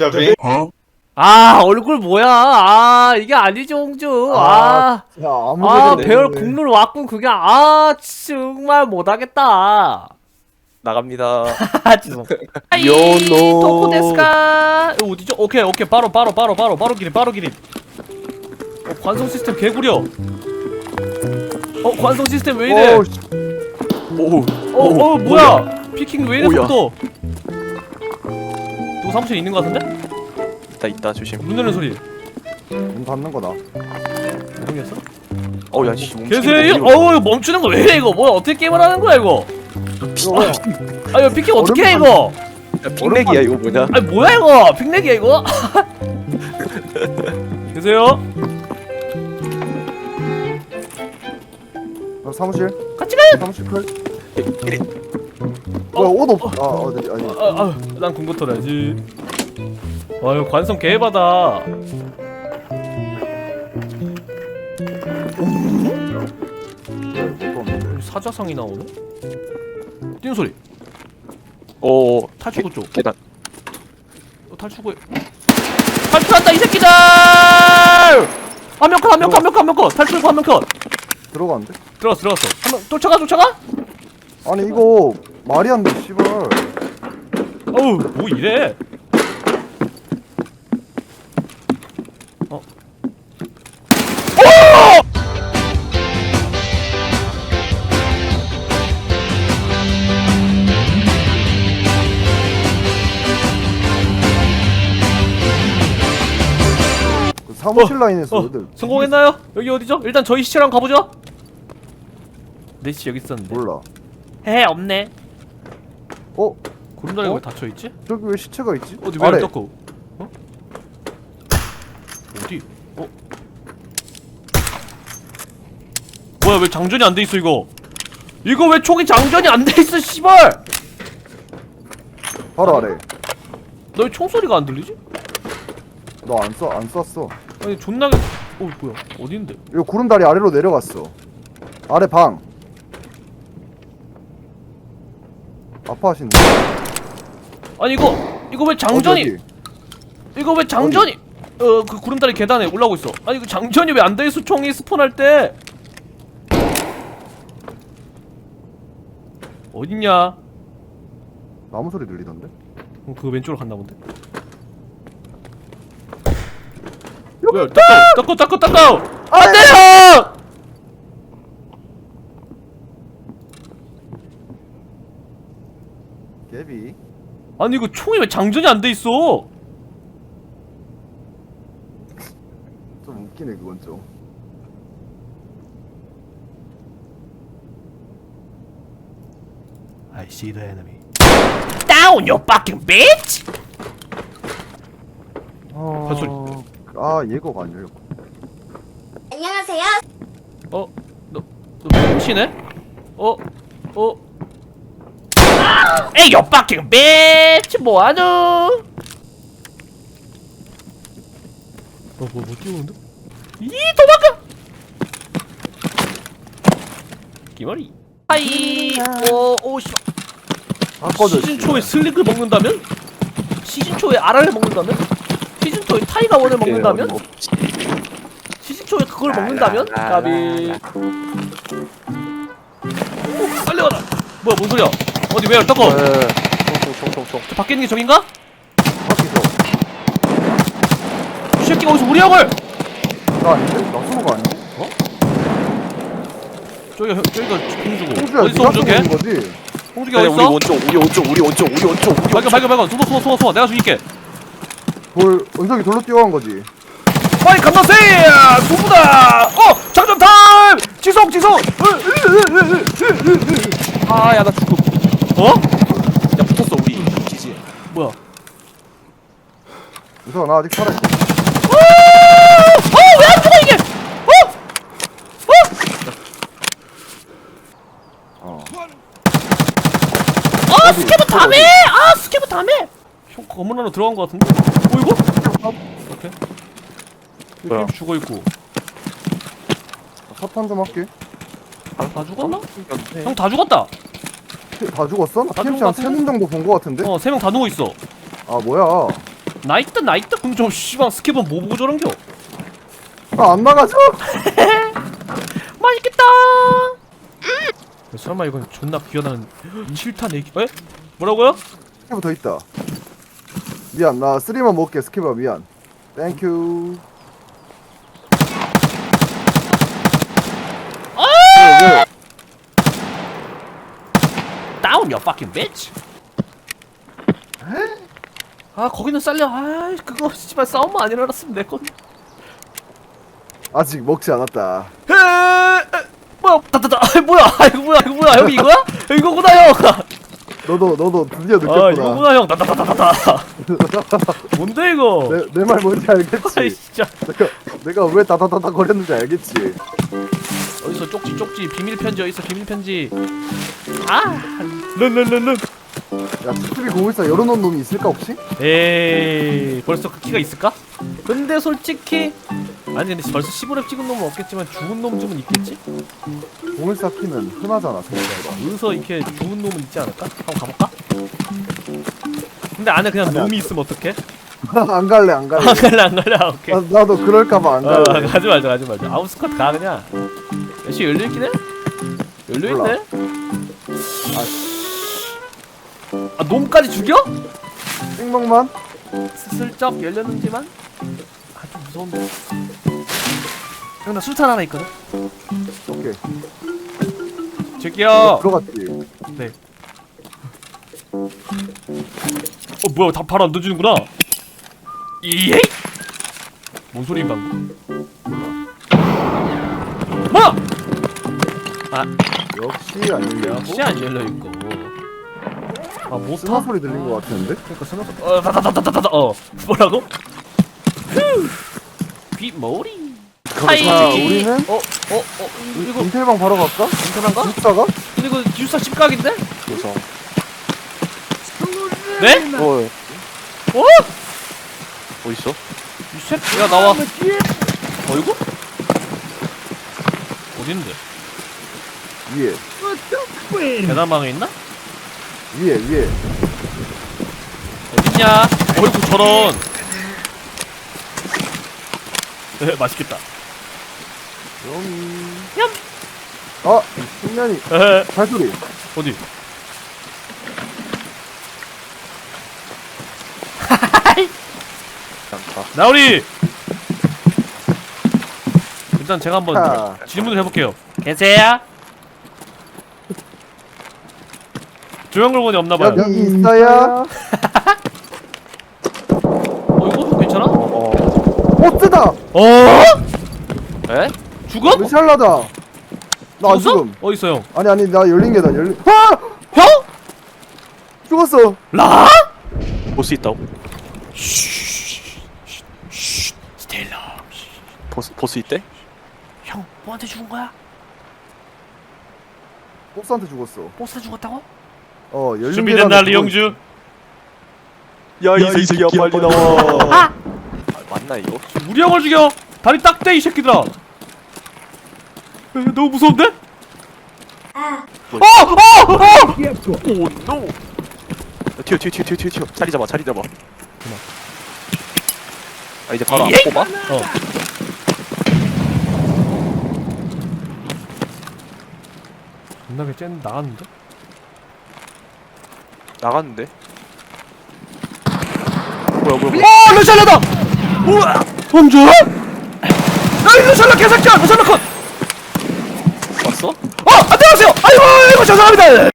더빙 아 얼굴 뭐야? 아 이게 아니지 홍주. 아, 야 아무 아 데나 배열. 국룰 왔군 그게. 아 정말 못하겠다. 나갑니다. 아 죄송 요노. 토코데스카. 이거 어디죠? 오케이 오케이. 바로 바로 바로 바로. 바로 기린 바로 기린. 어, 관성 시스템 개구려. 어 관성 시스템 왜 이래? 어우, 씨. 오, 어, 어 뭐야? 피킹 왜 이래. 속도? 누구 사무실에 있는 거 같은데? 있다 있다 조심. 문 열는 소리 문 닫는 거다. 모르겠어? 어우 야 씨. 계세요? 어우 이거 멈추는 거 왜 이거 뭐야 어떻게 게임을 하는 거야 이거? 아 이거 피킹 어떻게 해 이거 핑렉이야 이거 뭐냐? 아니 뭐야 이거 빅렉이야 이거 계세요? 어, 사무실? 같이 가요 사무실 클? 뭐야 옷 없.. 아 어, 네, 아니 아, 아, 난 군부터 해야지 아유 관성 개바다. 사자상이 나오네? 뛰는 소리. 오 탈출구 쪽. 계단. 어, 탈출구에. 탈출한다 이 새끼들! 한명 컷, 한명 컷, 한명 컷, 한명 컷. 탈출구 한명 컷. 들어가는데? 들어갔어 들어갔어. 한명 쫓아가 쫓아가? 아니 이거 말이 안 돼 씨발. 어우 뭐 이래 사무실 라인에서 어, 성공했나요? 여기 어디죠? 일단 저희 시체랑 가보죠 내 시체 여기 있었는데 몰라 헤헤 없네 어? 구름다리가 어? 왜 닫혀 있지? 저기 왜 시체가 있지? 어디 왜 아래 떴고 어? 어디? 어? 뭐야 왜 장전이 안 돼 있어 이거 이거 왜 총이 장전이 안 돼 있어 씨발 바로 아래 너왜 총소리가 안 들리지? 너안 써? 안 쐈어 아니 존나게 어 뭐야? 어디인데? 이거 구름다리 아래로 내려갔어. 아래 방. 아파하신다 아니 이거 이거 왜 장전이 어디, 어디? 이거 왜 장전이 어 그 구름다리 계단에 올라오고 있어. 아니 그 장전이 왜 안 돼? 있어 총이 스폰할 때. 어딨냐? 나무 소리 들리던데? 어, 그거 왼쪽으로 갔나 본데 왜? 닦아! 닦아 닦아 닦아! 안 돼요! 개비. 아니 이거 총이 왜 장전이 안 돼 있어? 좀 웃기네 그건 좀. I see the enemy. Down you fucking bitch! 아... 발소리. 아 예거가 안 열려 안녕하세요. 어? 너, 너 미치네? 어? 어? 에이, you fucking bitch! 뭐하노? 어, 뭐, 뭐 뛰어오는데? 이, 도망가! 기머리. 하이, 오, 오, 씨. 다 꺼져 시즌 초에 슬릭을 먹는다면? 시즌 초에 아라를 먹는다면? 시즌 초에 타이가 원을 먹는다면? 시즌 초에 그걸 먹는다면? 까비. 오, 빨리 와라. 뭐야, 뭔 소리야? 어디 왜 닦어? 네 총총총총. 저 밖에 있는 게 저긴가? 이 새끼가 어디서 우리 형을? 나 아닌데? 나 수호가 아닌데? 저기가 형- 저기가 홍주고. 홍주야 어디 있어 네가 홍주게? 쏘는 거지? 홍주게 우리? 원쪽 우리 원쪽 우리 원쪽 우리 원쪽 우리 발견 발견 발견. 숨어 숨어 숨어 숨어. 내가 죽일게. 돌 은석이 돌로 뛰어간 거지 빨리 간다 세! 누구다! 어! 장전 타임! 지속 지속! 아야 나 죽음. 어? 야 붙었어 우리. 지지. 뭐야? 은석아 나 아직 살아 있어 어! 왜 안 죽어 이게! 어! 어! 어. 아 스케브 다메! 아 스케브 다메! 형 건물 안으로 들어간 것 같은데? 어 이거? 오케이 뭐야? 이렇게 죽어 있고 사탄 좀 할게. 다 죽었나? 네. 형다 죽었다 다 죽었어? 나다 캠치 죽은 한것 3명 정도 본 거 같은데? 어 세 명 다 누워있어 아 뭐야 나이트 나이트 그럼 좀 씨발 스케브 뭐 보고 저런겨 아안 나가죠? 맛있겠다 설마 이건 존나 귀하다는 7탄 얘기 에? 뭐라고요? 스키브 더 있다 미안 나 쓰리만 먹을게 스키브야 미안. 땡큐 왜, 왜? 다운 여 fucking bitch. 아 거기는 쌀려. 아 그거 씨발 싸움만 안 일어났으면 내 건. 아직 먹지 않았다. 에, 뭐야? 따따따 아, 뭐야? 아, 이거 뭐야? 이거 뭐야? 형이 이거야? 이거구나 형. 너도 너도 드디어 아 느꼈구나. 이거구나 형. 따따따따따 뭔데 이거 내 말 뭔지 아이 알겠지? 진짜 내가, 내가 왜 다다다다 거렸는지 알겠지? 어디서 쪽지 쪽지 비밀 편지 어디서 비밀 편지 아 른른른른 야 스키비 공일사 열어놓은 놈이 있을까 혹시? 에이 벌써 그 키가 있을까? 근데 솔직히 아니 근데 벌써 15렙 찍은 놈은 없겠지만 죽은 놈 좀은 있겠지? 공일사 키는 흔하잖아 생각보다 여기서 이렇게 죽은 놈은 있지 않을까? 한번 가볼까? 근데 안에 그냥 놈이 있으면 어떡해? 안 갈래 안 갈래. 안 갈래 안 갈래? 아, 오케이. 나, 나도 그럴까봐 안 어, 갈래. 가지 말자 가지 말자. 아웃스컷 가 그냥. 역시 열려있긴 해? 열려있네? 아 놈까지 죽여? 띵멍만? 슬쩍 열렸는지만? 아좀 무서운데. 형 나 술탄 하나 있거든? 오케이. 제끼야 들어갔지. 네. 뭐야 다 바로 안 던지는구나. 이에? 뭔 소리 방금? 뭐야? 역시 안 열려 역시 안 열려 있고. 아 스마 못하? 소리 들린 거 같은데? 그러니까 어 다다다다다다 어 뭐라고? 빗머리. 하이. 자 우리는 어 어어 어, 이거 김태방 바로 갈까? 괜찮은가? 기숙사가? 근데 이거 기숙사 집각인데? 그래서 네? 어 어? 어디 있어? 이 새끼야 나와. 어이구? 어디 있는데? 위에 계단방에 있나? 위에 위에 어딨냐? 어이구 저런. 에, 맛있겠다. 여미 얌. 아 신년이 에, 발소리 어디? 않다 나우리. 일단 제가 한번 하. 질문을 해볼게요. 계세요? 조형물건이 없나봐요. 여기 있어요 어 이거 괜찮아? 어 오뜨다 어? 에? 죽어? 루샬라다 나안 죽었어? 죽음 어디 있어 형? 아니 아니 나 열린 계단 열린 아! 형? 죽었어 라? 보스 있다고? 스텔라. 보스 보스 있대? 형 뭐한테 죽은 거야? 보스한테 죽었어 보스 죽었다고? 어 열린 준비됐나 리영주? 야이 새끼야 빨리 나와 아, 맞나 이거? 우리 형을 죽여! 다리 딱떼이 새끼들아! 에, 너무 무서운데? 아, 어! 어! 어! 오 노! 튀어 튀어 튀어 튀어 튀어 튀어 자리 잡아 자리 잡아 아 이제 바로 안 예? 뽑아? 어. 존나게 쨘 나갔는데? 나갔는데? 뭐야 뭐야 뭐야 와 루샬라다! 우와! 범주? 아이 루샬라 개새끼야! 루샬라 컷! 왔어? 어! 안녕하세요! 아이고 아이고 죄송합니다!